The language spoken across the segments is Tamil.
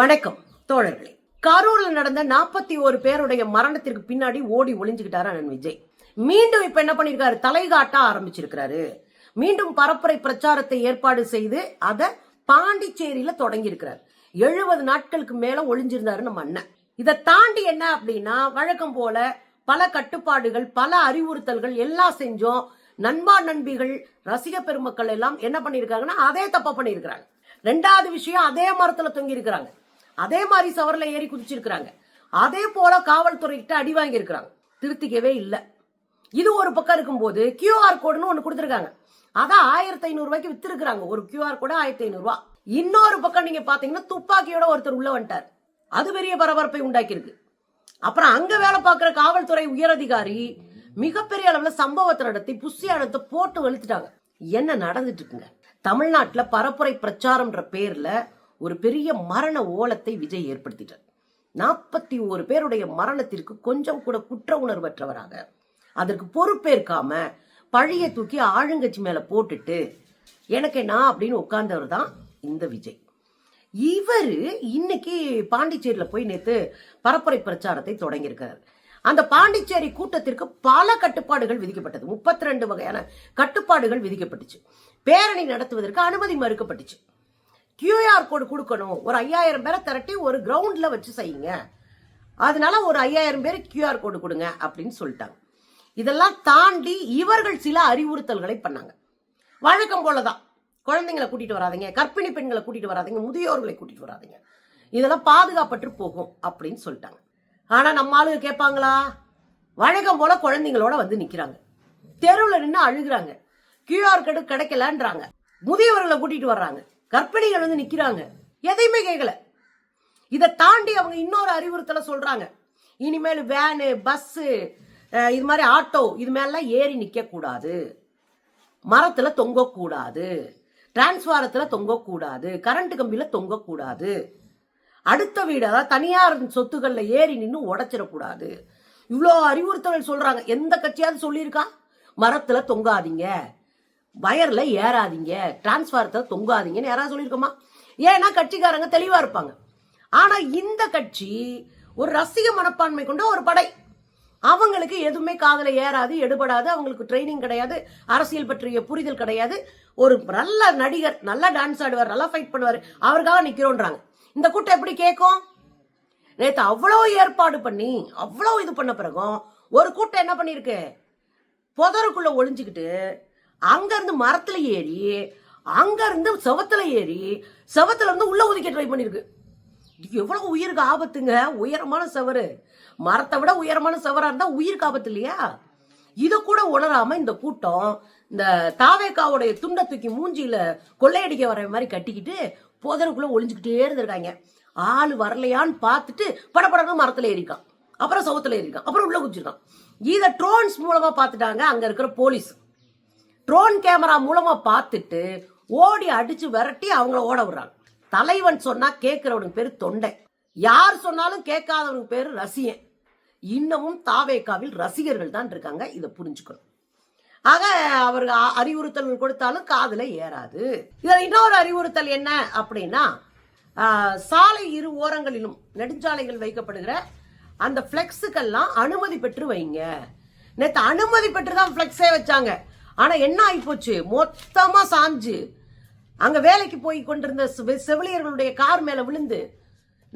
வணக்கம் தோழர்களே. கரூர்ல நடந்த நாற்பத்தி ஒரு பேருடைய மரணத்திற்கு பின்னாடி ஓடி ஒளிஞ்சுக்கிட்டாரு அண்ணன் விஜய். மீண்டும் இப்ப என்ன பண்ணிருக்காரு? தலைகாட்ட ஆரம்பிச்சிருக்கிறாரு. மீண்டும் பரப்புரை பிரச்சாரத்தை ஏற்பாடு செய்து அதை பாண்டிச்சேரியில தொடங்கி இருக்கிறார் எழுபது நாட்களுக்கு மேல ஒளிஞ்சிருந்தாரு நம்ம அண்ணன். இதை தாண்டி என்ன அப்படின்னா வழக்கம் போல பல கட்டுப்பாடுகள் பல அறிவுறுத்தல்கள் எல்லாம் செஞ்சோம். நண்பா நண்பிகள் ரசிக பெருமக்கள் எல்லாம் என்ன பண்ணிருக்காங்கன்னா அதே தப்பா பண்ணிருக்கிறாங்க. ரெண்டாவது விஷயம் அதே மரத்துல தொங்கி இருக்கிறாங்க அதே மாதிரி சவரில் ஏறி குதிச்சிருக்கிறாங்க. அதே போல காவல்துறைகிட்ட அடி வாங்கியிருக்கிறாங்க. திருத்திக்கவே இல்லை. இது ஒரு பக்கம் இருக்கும்போது கியூஆர் கோடுன்னு ஒன்று கொடுத்துருக்காங்க. அதான் ஆயிரத்தி ஐநூறு வித்துருக்குறாங்க. ஒரு கியூஆர் கோடு ஆயிரத்தி ஐநூறு இன்னொரு பக்கம் நீங்க பாத்தீங்கன்னா துப்பாக்கியோட ஒருத்தர் உள்ள வந்துட்டார். அது பெரிய பரபரப்பை உண்டாக்கியிருக்கு. அப்புறம் அங்க வேலை பார்க்குற காவல்துறை உயரதிகாரி மிகப்பெரிய அளவில் சம்பவத்தை நடத்தி புஷ்ய அழுத்த போட்டு வெளுத்துட்டாங்க. என்ன நடந்துட்டு இருக்குங்க? தமிழ்நாட்டில் பரப்புரை பிரச்சாரம்ன்ற பேர்ல ஒரு பெரிய மரண ஓலத்தை விஜய் ஏற்படுத்திட்டார். நாற்பத்தி ஒரு பேருடைய மரணத்திற்கு கொஞ்சம் கூட குற்ற உணர்வற்றவராக அதற்கு பொறுப்பேற்காம பழிய தூக்கி ஆளுங்கட்சி மேல போட்டுட்டு எனக்கு என்ன அப்படின்னு உட்கார்ந்தவர் தான் இந்த விஜய். இவர் இன்னைக்கு பாண்டிச்சேரியில் போய் நேற்று பரப்புரை பிரச்சாரத்தை தொடங்கியிருக்கிறார் அந்த பாண்டிச்சேரி கூட்டத்திற்கு பல கட்டுப்பாடுகள் விதிக்கப்பட்டது. முப்பத்தி ரெண்டு வகையான கட்டுப்பாடுகள் விதிக்கப்பட்டுச்சு. பேரணி நடத்துவதற்கு அனுமதி மறுக்கப்பட்டுச்சு. கியூஆர் கோடு கொடுக்கணும். ஒரு ஐயாயிரம் பேரை திரட்டி ஒரு கிரவுண்டில் வச்சு செய்யுங்க. அதனால ஒரு ஐயாயிரம் பேர் கியூஆர் கோடு கொடுங்க அப்படின்னு சொல்லிட்டாங்க. இதெல்லாம் தாண்டி இவர்கள் சில அறிவுறுத்தல்களை பண்ணாங்க. வழக்கம் போலதான். குழந்தைங்களை கூட்டிட்டு வராதிங்க கர்ப்பிணி பெண்களை கூட்டிட்டு வராதிங்க முதியோர்களை கூட்டிட்டு வராதிங்க. இதெல்லாம் பாதுகாப்பற்று போகும் அப்படின்னு சொல்லிட்டாங்க. ஆனா நம்ம ஆளுங்க கேட்பாங்களா? வழக்கம் போல குழந்தைங்களோட வந்து நிக்கிறாங்க. தெருவில் நின்று அழுகுறாங்க. கியூஆர் கோடு கிடைக்கலன்றாங்க. முதியவர்களை கூட்டிட்டு வர்றாங்க. கர்ப்பிணிகள் வந்து நிக்கிறாங்க. எதையுமே கேட்கல இதை தாண்டி அவங்க இன்னொரு அறிவுறுத்தலை சொல்றாங்க. இனிமேல் வேனு பஸ்ஸு இது மாதிரி ஆட்டோ இது மேலாம் ஏறி நிக்க கூடாது மரத்துல தொங்கக்கூடாது. டிரான்ஸ்பாரத்துல தொங்கக்கூடாது. கரண்ட் கம்பியில தொங்கக்கூடாது. அடுத்த வீடு அதாவது தனியார் சொத்துக்களில் ஏறி நின்று உடச்சிடக்கூடாது. இவ்வளோ அறிவுறுத்தல் சொல்றாங்க. எந்த கட்சியாவது சொல்லியிருக்கா? மரத்துல தொங்காதீங்க. வயர்ல ஏறாதீங்க டிரான்ஸ்ஃபாரத்தை தொங்காதீங்கன்னு யாராவது சொல்லியிருக்கோமா? ஏன்னா கட்சிக்காரங்க தெளிவாக இருப்பாங்க. ஆனால் இந்த கட்சி ஒரு ரசிக மனப்பான்மை கொண்ட ஒரு படை. அவங்களுக்கு எதுவுமே காதல ஏறாது எடுபடாது அவங்களுக்கு ட்ரைனிங் கிடையாது அரசியல் பற்றிய புரிதல் கிடையாது. ஒரு நல்ல நடிகர் நல்லா டான்ஸ் ஆடுவார் நல்லா ஃபைட் பண்ணுவார் அவருக்காக நிற்கிறோன்றாங்க இந்த கூட்டம் எப்படி கேட்கும்? நேற்று அவ்வளோ ஏற்பாடு பண்ணி அவ்வளோ இது பண்ண பிறகும் ஒரு கூட்டம் என்ன பண்ணியிருக்கு? புதருக்குள்ள ஒளிஞ்சுக்கிட்டு அங்கேருந்து மரத்தில் மரத்துல ஏறி அங்கேருந்து செவத்துல ஏறி செவத்துல இருந்து உள்ள ஒதுக்க ட்ரை பண்ணிருக்கு. எவ்வளவு உயிருக்கு ஆபத்துங்க உயரமான செவரு. மரத்தை விட உயரமான செவரா இருந்தா உயிருக்கு ஆபத்து இல்லையா? இத கூட உணராம இந்த கூட்டம் இந்த தாவேக்காவுடைய துண்டை தூக்கி மூஞ்சியில கொள்ளையடிக்க வர மாதிரி கட்டிக்கிட்டு புதருக்குள்ள ஒளிஞ்சுக்கிட்டே இருந்திருக்காங்க. ஆள் வரலையான்னு பார்த்துட்டு படப்படன்னு மரத்துல ஏறிக்கான் அப்புறம் சவுத்துல ஏறிக்கான் அப்புறம் உள்ள குச்சிருக்கான் இதை ட்ரோன்ஸ் மூலமா பார்த்துட்டாங்க. அங்க இருக்கிற போலீஸ் ட்ரோன் கேமரா மூலமா பார்த்துட்டு ஓடி அடிச்சு விரட்டி அவங்கள ஓட விடுறாங்க. தலைவன் சொன்னா கேட்கிறவனுக்கு பேர் தொண்டை. யார் சொன்னாலும் கேட்காதவனுக்கு பேர் ரசிகன். இன்னமும் தாவேக்காவில் ரசிகர்கள் தான் இருக்காங்க. இதை புரிஞ்சுக்கணும். ஆக அவர்கள் அ- அறிவுறுத்தல் கொடுத்தாலும் காதில் ஏறாது. இதில் இன்னொரு அறிவுறுத்தல் என்ன அப்படின்னா சாலை இரு ஓரங்களிலும் நெடுஞ்சாலைகள் வைக்கப்படுகிற அந்த ஃப்ளெக்ஸுக்கெல்லாம் அனுமதி பெற்று வைங்க. நேற்று அனுமதி பெற்று தான் ஃப்ளெக்ஸே வச்சாங்க. ஆனால் என்ன ஆகிப்போச்சு மொத்தமாக சாஞ்சு. அங்கே வேலைக்கு போய் கொண்டிருந்த செவிலியர்களுடைய கார் மேலே விழுந்து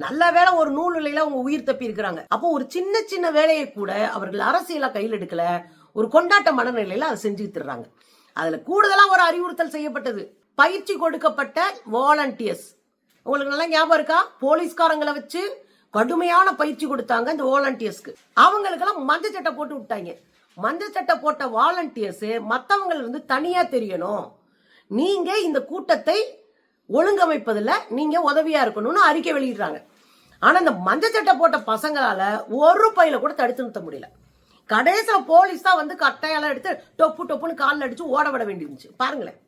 நல்ல வேளை ஒரு நூலையில் அவங்க உயிர் தப்பி இருக்கிறாங்க. அப்போ ஒரு சின்ன சின்ன வேலையை கூட அவர்கள் அரசியலா கையில் எடுக்கல. ஒரு கொண்டாட்ட மனநிலையில அதை செஞ்சுக்கிட்டுறாங்க அதுல கூடுதலா ஒரு அறிவுறுத்தல் செய்யப்பட்டது. பயிற்சி கொடுக்கப்பட்ட வாலண்டியர்ஸ். உங்களுக்கு நல்லா ஞாபகம் இருக்கா? போலீஸ்காரங்களை வச்சு கடுமையான பயிற்சி கொடுத்தாங்க இந்த வாலண்டியர்ஸ்க்கு. அவங்களுக்கெல்லாம் மஞ்சள் சட்டை போட்டு விட்டாங்க. மஞ்சள் சட்டை போட்ட வாலண்டியர்ஸ் மத்தவங்க வந்து தனியா தெரியணும். நீங்க இந்த கூட்டத்தை ஒழுங்கமைப்பதில் நீங்க உதவியா இருக்கணும்னு அறிக்கை வெளியிடுறாங்க. ஆனா இந்த மஞ்சள் சட்டை போட்ட பசங்களால ஒரு பையில கூட தடுத்து நிறுத்த முடியல. கடைசியில போலீஸ் தான் வந்து கட்டையெல்லாம் எடுத்து டொப்பு டொப்புன்னு காலில் அடிச்சு ஓட விட வேண்டியிருந்துச்சு. பாருங்களேன்.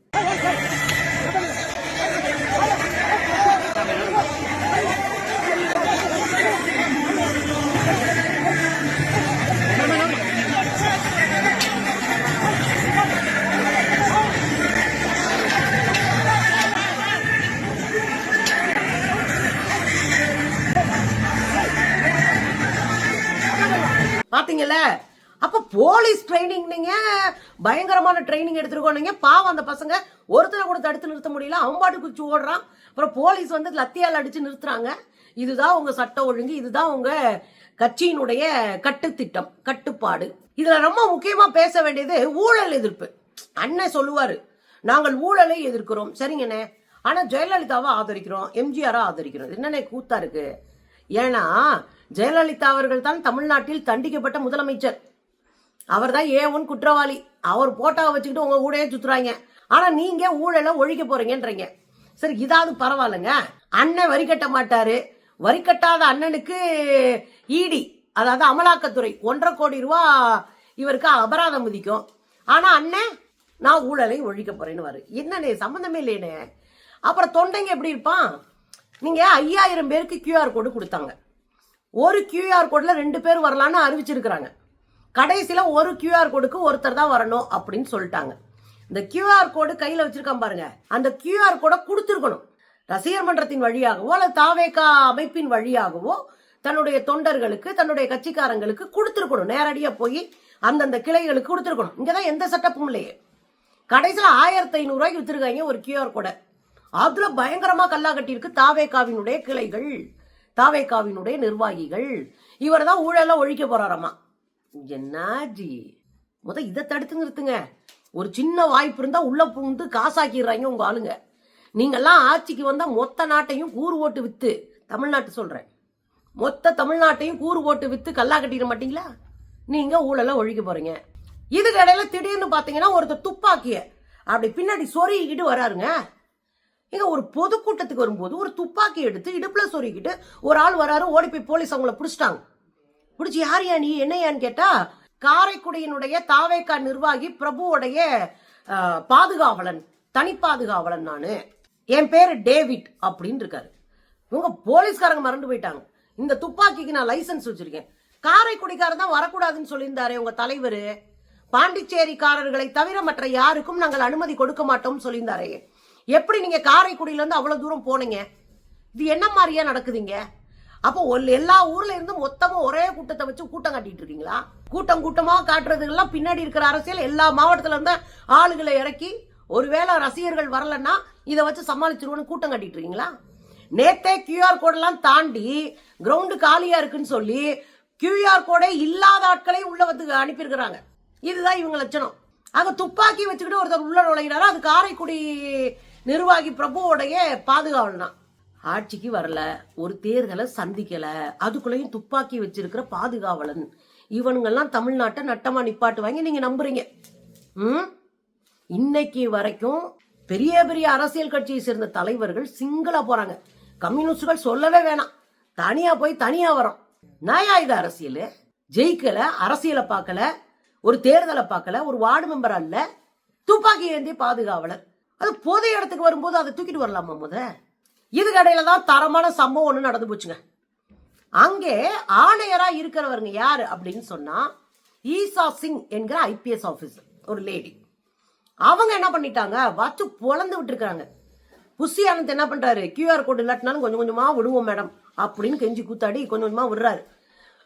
பயங்கரமான ட்ரைனிங் எடுத்துருக்கோம் பாவம் அந்த பசங்க. ஒருத்தரை கூட தடுத்து நிறுத்த முடியல. அவன் பாட்டு குச்சி ஓடுறான். அப்புறம் போலீஸ் வந்து லத்தியால் அடிச்சு நிறுத்துறாங்க. இதுதான் உங்க சட்ட ஒழுங்கு. இதுதான் உங்க கட்சியினுடைய கட்டுத்திட்டம் கட்டுப்பாடு. இதுல ரொம்ப முக்கியமா பேச வேண்டியது ஊழல் எதிர்ப்பு. அண்ணன் சொல்லுவாரு நாங்கள் ஊழலை எதிர்க்கிறோம். சரிங்கண்ணே. ஆனா ஜெயலலிதாவை ஆதரிக்கிறோம். எம்ஜிஆரை ஆதரிக்கிறோம். இது என்னண்ணே கூத்தா இருக்கு? ஏன்னா ஜெயலலிதா அவர்கள் தான் தமிழ்நாட்டில் தண்டிக்கப்பட்ட முதலமைச்சர். அவர் தான் ஏ ஒன் குற்றவாளி? அவர் போட்டாவை வச்சுக்கிட்டு உங்க ஊடையே சுத்துறாங்க. ஆனா நீங்க ஊழல ஒழிக்க போறீங்கன்றீங்க. சரி இதாவது பரவாயில்லைங்க. அண்ணன் வரி கட்ட மாட்டாரு. வரி கட்டாத அண்ணனுக்கு ஈடி அதாவது அமலாக்கத்துறை ஒன்றரை கோடி ரூபா இவருக்கு அபராதம் விதிக்கும். ஆனா அண்ணன் நான் ஊழலை ஒழிக்க போறேன்னு வரு என்னண்ணே சம்மந்தமே இல்லையனே அப்புறம் தொண்டைங்க எப்படி இருப்பான்? நீங்க ஐயாயிரம் பேருக்கு கியூஆர் கோடு கொடுத்தாங்க. ஒரு கியூஆர் கோட்ல ரெண்டு பேர் வரலான்னு அறிவிச்சிருக்கிறாங்க. கடைசியில் ஒரு கியூஆர் கோடுக்கு ஒருத்தர் தான் வரணும் அப்படின்னு சொல்லிட்டாங்க. இந்த கியூஆர் கோடு கையில் வச்சிருக்கான் பாருங்க. அந்த கியூஆர் கோடை கொடுத்துருக்கணும். ரசிகர் மன்றத்தின் வழியாகவோ அல்லது தாவேகா அமைப்பின் வழியாகவோ தன்னுடைய தொண்டர்களுக்கு தன்னுடைய கட்சிக்காரங்களுக்கு கொடுத்துருக்கணும். நேரடியாக போய் அந்தந்த கிளைகளுக்கு கொடுத்துருக்கணும். இங்கே தான் எந்த சட்டப்பும் இல்லையே. கடைசியில் ஆயிரத்தி ஐநூறுரூவாய்க்கு வித்துருக்காங்க ஒரு கியூஆர் கோடை. அதுல பயங்கரமா கல்லா கட்டியிருக்கு தாவேகாவினுடைய கிளைகள் தாவேகாவினுடைய நிர்வாகிகள். இவர் தான் ஊழல ஒழிக்க போறாராமா? என்னாஜி முத இதை தடுத்து நிறுத்துங்க. ஒரு சின்ன வாய்ப்பு இருந்தா உள்ள புகுந்து காசாக்கிடுறாங்க உங்க ஆளுங்க. நீங்கெல்லாம் ஆட்சிக்கு வந்தா மொத்த நாட்டையும் கூறு ஓட்டு வித்து தமிழ்நாட்டு சொல்றேன். மொத்த தமிழ்நாட்டையும் கூறு ஓட்டு வித்து கல்லா கட்டிட மாட்டீங்களா? நீங்க ஊழல ஒழிக்க போறீங்க. இதுக்கு இடையில திடீர்னு பாத்தீங்கன்னா ஒருத்தர் துப்பாக்கிய அப்படி பின்னாடி சொருகிக்கிட்டு வராருங்க. இங்க ஒரு பொதுக்கூட்டத்துக்கு வரும்போது ஒரு துப்பாக்கி எடுத்து இடுப்புல சொருகிக்கிட்டு ஒரு ஆள் வராரு ஓடி போய் போலீஸ் அவங்கள பிடிச்சிட்டாங்க. பிடிச்சி யார் நீ? என்னையான்னு கேட்டா காரைக்குடியினுடைய தாவேக்கா நிர்வாகி பிரபுவோடைய பாதுகாவலன் தனி பாதுகாவலன் நானு. என் பேரு டேவிட் அப்படின்னு இருக்காரு. இவங்க போலீஸ்காரங்க மறந்து போயிட்டாங்க. இந்த துப்பாக்கிக்கு நான் லைசன்ஸ் வச்சிருக்கேன். காரைக்குடிக்காரர் தான் வரக்கூடாதுன்னு சொல்லியிருந்தாரு உங்க தலைவர். பாண்டிச்சேரிக்காரர்களை தவிர மற்ற யாருக்கும் நாங்கள் அனுமதி கொடுக்க மாட்டோம்னு சொல்லியிருந்தாரே. எப்படி நீங்க காரைக்குடியில இருந்து அவ்வளவு தூரம் போனீங்க? இது என்ன மாதிரியா நடக்குதுங்க அப்போ ஒல்- எல்லா ஊர்ல இருந்து மொத்தமா ஒரே கூட்டத்தை வச்சு கூட்டம் காட்டிட்டு இருக்கீங்களா? கூட்டம் கூட்டமா காட்டுறதுக்கெல்லாம் பின்னாடி இருக்கிற அரசியல் எல்லா மாவட்டத்துல இருந்த ஆளுகளை இறக்கி ஒருவேளை ரசிகர்கள் வரலன்னா இதை வச்சு சமாளிச்சிருவோன்னு கூட்டம் கட்டிட்டு இருக்கீங்களா? நேத்தே கியூஆர் கோடெல்லாம் தாண்டி கிரவுண்டு காலியா இருக்குன்னு சொல்லி கியூஆர் கோடே இல்லாத ஆட்களை உள்ள வந்து அனுப்பியிருக்கிறாங்க. இதுதான் இவங்க லட்சணம். அங்க துப்பாக்கி வச்சுக்கிட்டு ஒருத்தர் உள்ள நுழைகிறாரோ அது காரைக்குடி நிர்வாகி பிரபுவோடைய பாதுகாவல் தான் ஆட்சிக்கு வரல ஒரு தேர்தலை சந்திக்கல. அதுக்குள்ளேயும் துப்பாக்கி வச்சிருக்கிற பாதுகாவலன். இவனுங்கெல்லாம் தமிழ்நாட்டை நட்டமா நிப்பாட்டுவாங்க நீங்க நம்புறீங்க. ம்? இன்னைக்கு வரைக்கும் பெரிய பெரிய அரசியல் கட்சியை சேர்ந்த தலைவர்கள் சிங்கிளா போறாங்க. கம்யூனிஸ்டுகள் சொல்லவே வேணாம். தனியா போய் தனியா வரோம். நாயா இது அரசியல்? ஜெயிக்கல அரசியலை பார்க்கல ஒரு தேர்தலை பார்க்கல ஒரு வார்டு மெம்பர் அல்ல. துப்பாக்கி ஏந்தி பாதுகாவலர் அது போதைய இடத்துக்கு வரும்போது அதை தூக்கிட்டு வரலாமா முத? இதுக்கு தான் தரமான சம்பவம் ஒன்று நடந்து போச்சுங்க. அங்கே ஆணையரா இருக்கிறவருங்க யாரு அப்படின்னு சொன்னா ஈசா சிங் என்கிற ஐபிஎஸ் ஆஃபீஸர் ஒரு லேடி. அவங்க என்ன பண்ணிட்டாங்க? வச்சு பொழந்து விட்டுருக்காங்க புஷி ஆனந்த் என்ன பண்றாரு? கியூஆர் கோடு இல்லாட்டினாலும் கொஞ்சம் கொஞ்சமா விடுவோம் மேடம் அப்படின்னு கெஞ்சி கூத்தாடி கொஞ்சம் கொஞ்சமா விடுறாரு.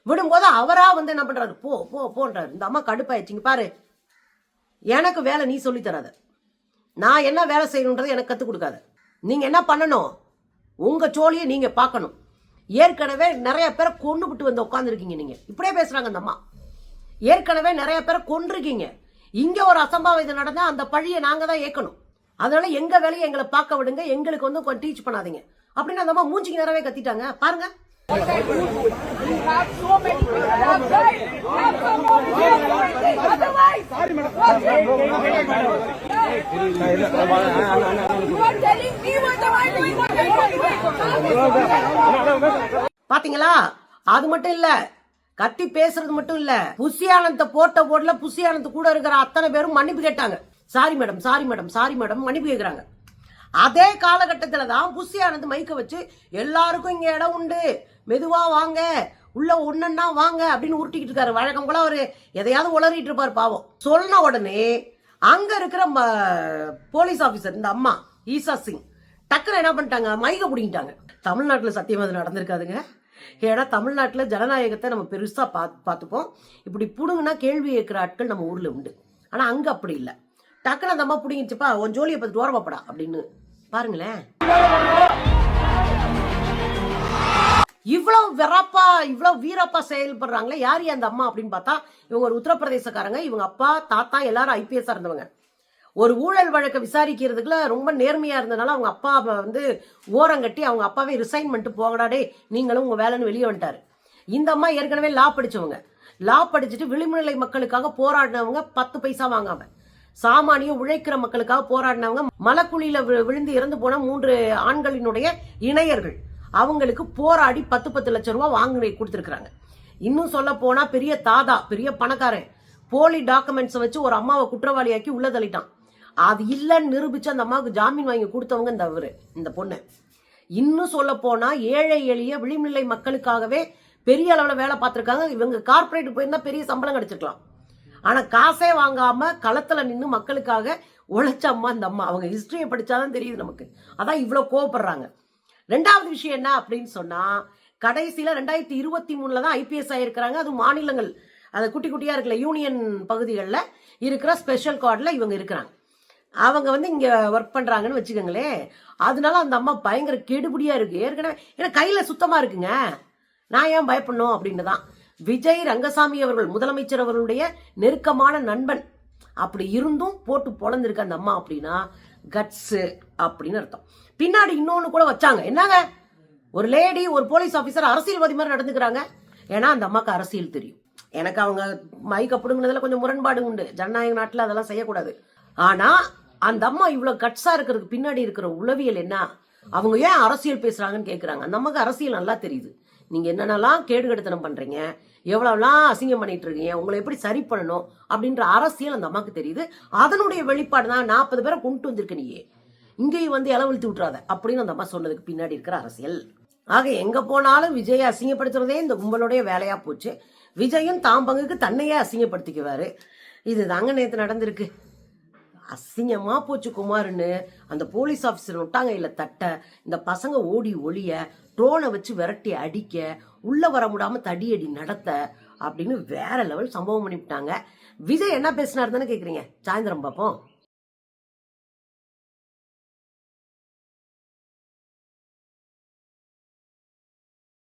விடும்போது அவரா வந்து என்ன பண்றாரு? போ போ போன்றாரு. இந்த அம்மா கடுப்பாயிடுச்சிங்க பாரு. எனக்கு வேலை நீ சொல்லி தராத. நான் என்ன வேலை செய்யணுன்றதை எனக்கு கற்றுக் கொடுக்காத. நீங்க என்ன பண்ணணும்? உங்கள் சோழியை நீங்கள் பார்க்கணும். ஏற்கனவே நிறைய பேரை கொண்டுபிட்டு வந்து உட்காந்துருக்கீங்க நீங்கள் இப்படியே பேசுகிறாங்க அந்த அம்மா. ஏற்கனவே நிறைய பேரை கொண்டிருக்கீங்க இங்கே ஒரு அசம்பாவிதம் நடந்தால் அந்த பழியை நாங்கள் தான் ஏற்கணும் அதனால எங்கள் வேலையை எங்களை பார்க்க விடுங்க. எங்களுக்கு வந்து கொஞ்சம் டீச் பண்ணாதீங்க. அப்படின்னு அந்த அம்மா மூஞ்சிக்கு நிறையவே கத்திட்டாங்க. பாருங்க. பாத்தீங்களா? அது மட்டும் இல்ல கத்தி பேசுறது மட்டும் இல்ல புசியானந்த போட்ட போடல புசியானந்த கூட இருக்கிற அத்தனை பேரும் மன்னிப்பு கேட்டாங்க. Sorry madam sorry madam sorry madam மன்னிப்பு கேக்குறாங்க. அதே காலகட்டத்தில் தான் புஷி மைக்க வச்சு எல்லாருக்கும் இங்க இடம் உண்டு. மெதுவா வாங்க உள்ள ஒன்றுன்னா வாங்க அப்படின்னு உருட்டிக்கிட்டு இருக்காரு. வழக்கம் போல அவர் எதையாவது உளறிட்டு இருப்பாரு பாவம். சொன்ன உடனே அங்க இருக்கிற ம- போலீஸ் ஆபீசர் இந்த அம்மா ஈசா சிங் டக்குன்னு என்ன பண்ணிட்டாங்க? மைக்க பிடிங்கிட்டாங்க. தமிழ்நாட்டுல சத்தியமா அது நடந்திருக்காதுங்க. ஏன்னா தமிழ்நாட்டுல ஜனநாயகத்தை நம்ம பெருசா பார்த்து பார்த்துப்போம். இப்படி புடுங்கன்னா கேள்வி கேட்கிற ஆட்கள் நம்ம ஊர்ல உண்டு. ஆனா அங்க அப்படி இல்லை. டக்குனு அந்த அம்மா பிடிங்கிச்சுப்பா உன் ஜோலியை பத்தி ஓரமாப்படா அப்படின்னு. பாருங்களேன். இவ்வளோ வெறப்பா இவ்வளோ வீரப்பா செயல்படுறாங்களே யார் அந்த அம்மா அப்படின்னு பார்த்தா இவங்க ஒரு உத்தரப்பிரதேசக்காரங்க இவங்க அப்பா தாத்தா எல்லாரும் ஐபிஎஸ்ஸாக இருந்தவங்க. ஒரு ஊழல் வழக்கை விசாரிக்கிறதுக்குள்ள ரொம்ப நேர்மையாக இருந்ததுனால அவங்க அப்பா வந்து ஓரங்கட்டி அவங்க அப்பாவே ரிசைன் பண்ணிட்டு போகடாடே நீங்களும் உங்கள் வேலைன்னு வெளியே வந்துட்டாரு. இந்த அம்மா ஏற்கனவே லா படிச்சவங்க. லா படிச்சுட்டு விளிம்புநிலை மக்களுக்காக போராடினவங்க பத்து பைசா வாங்காம. சாமானிய உழைக்கிற மக்களுக்காக போராடினவங்க மலக்குழியில விழுந்து இறந்து போன மூன்று ஆண்களினுடைய இணையர்கள். அவங்களுக்கு போராடி பத்து பத்து லட்ச ரூபாய் வாங்கி கொடுத்துருக்குறாங்க. இன்னும் சொல்ல போனா பெரிய தாதா பெரிய பணக்காரன் போலி டாக்குமெண்ட்ஸை வச்சு ஒரு அம்மாவை குற்றவாளியாக்கி உள்ள தள்ளிட்டான். அது இல்லைன்னு நிரூபிச்சு அந்த அம்மாவுக்கு ஜாமீன் வாங்கி கொடுத்தவங்க இந்த அவரு இந்த பொண்ணு. இன்னும் சொல்ல போனா ஏழை எளிய விளிம்பிள்ளை மக்களுக்காகவே பெரிய அளவில் வேலை பார்த்துருக்காங்க. இவங்க கார்ப்பரேட் போயிருந்தா பெரிய சம்பளம் கிடைச்சிருக்கலாம். ஆனால் காசே வாங்காம களத்தில் நின்று மக்களுக்காக உழைச்ச அம்மா இந்த அம்மா. அவங்க ஹிஸ்டரியை படிச்சாதான் தெரியுது நமக்கு. அதான் இவ்வளோ கோவப்படுறாங்க. ரெண்டாவது விஷயம் என்ன அப்படின்னு சொன்னா கடைசியில ரெண்டாயிரத்தி இருபத்தி மூணுல தான் ஐபிஎஸ் ஆயிருக்கிறாங்க. அது மாநிலங்கள் அது குட்டி குட்டியா இருக்கல யூனியன் பகுதிகளில் இருக்கிற ஸ்பெஷல் கார்டில் இவங்க இருக்கிறாங்க. அவங்க வந்து இங்க ஒர்க் பண்றாங்கன்னு வச்சுக்கோங்களேன். அதனால அந்த அம்மா பயங்கர கெடுபடியா இருக்கு. ஏற்கனவே ஏன்னா கையில சுத்தமா இருக்குங்க. நான் ஏன் பயப்படணும் அப்படின்னு தான். விஜய் ரங்கசாமி அவர்கள் முதலமைச்சர் அவர்களுடைய நெருக்கமான நண்பன். அப்படி இருந்தும் போட்டு பொழந்திருக்கு அந்த அம்மா அப்படின்னா கட்ஸு அப்படின்னு அர்த்தம். பின்னாடி இன்னொன்று கூட வச்சாங்க. என்னங்க? ஒரு லேடி ஒரு போலீஸ் ஆஃபீஸர் அரசியல்வாதி மாதிரி நடந்துக்கிறாங்க. ஏன்னா அந்த அம்மாக்கு அரசியல் தெரியும். எனக்கு அவங்க மைக் அப்படிங்கிறதுல கொஞ்சம் முரண்பாடு உண்டு. ஜனநாயக நாட்டில் அதெல்லாம் செய்யக்கூடாது. ஆனால் அந்த அம்மா இவ்வளோ கட்ஸாக இருக்கிறதுக்கு பின்னாடி இருக்கிற உளவியல் என்ன? அவங்க ஏன் அரசியல் பேசுகிறாங்கன்னு கேட்குறாங்க அந்த அம்மாக்கு அரசியல் நல்லா தெரியுது. நீங்க என்னென்னலாம் கேடுகெடுத்தனம் பண்ணுறீங்க எவ்வளோலாம் அசிங்கம் பண்ணிட்டு இருக்கீங்க உங்களை எப்படி சரி பண்ணணும் அப்படின்ற அரசியல் அந்த அம்மாவுக்கு தெரியுது. அதனுடைய வெளிப்பாடு தான் நாற்பது பேரை கொண்டு வந்திருக்க நீயே. இங்கேயும் வந்து இளவழுத்தி விட்டுறாத அப்படின்னு அந்த அம்மா சொன்னதுக்கு பின்னாடி இருக்கிற அரசியல். ஆக எங்கே போனாலும் விஜயை அசிங்கப்படுத்துறதே இந்த கும்பலுடைய வேலையாக போச்சு. விஜயும் தாம் பங்குக்கு தன்னையே அசிங்கப்படுத்திக்குவாரு. இது தாங்க நேற்று நடந்திருக்கு. அசிங்கமா போச்சு குமார்னு அந்த போலீஸ் ஆஃபீஸர் விட்டாங்க இல்லை தட்ட. இந்த பசங்க ஓடி ஒளிய ட்ரோனை வச்சு விரட்டி அடிக்க உள்ளே வர முடியாமல் தடியடி நடத்த அப்படின்னு வேற லெவல் சம்பவம் பண்ணிவிட்டாங்க. விஜய் என்ன பேசினார் தானே கேட்குறீங்க சாயந்தரம் பார்ப்போம்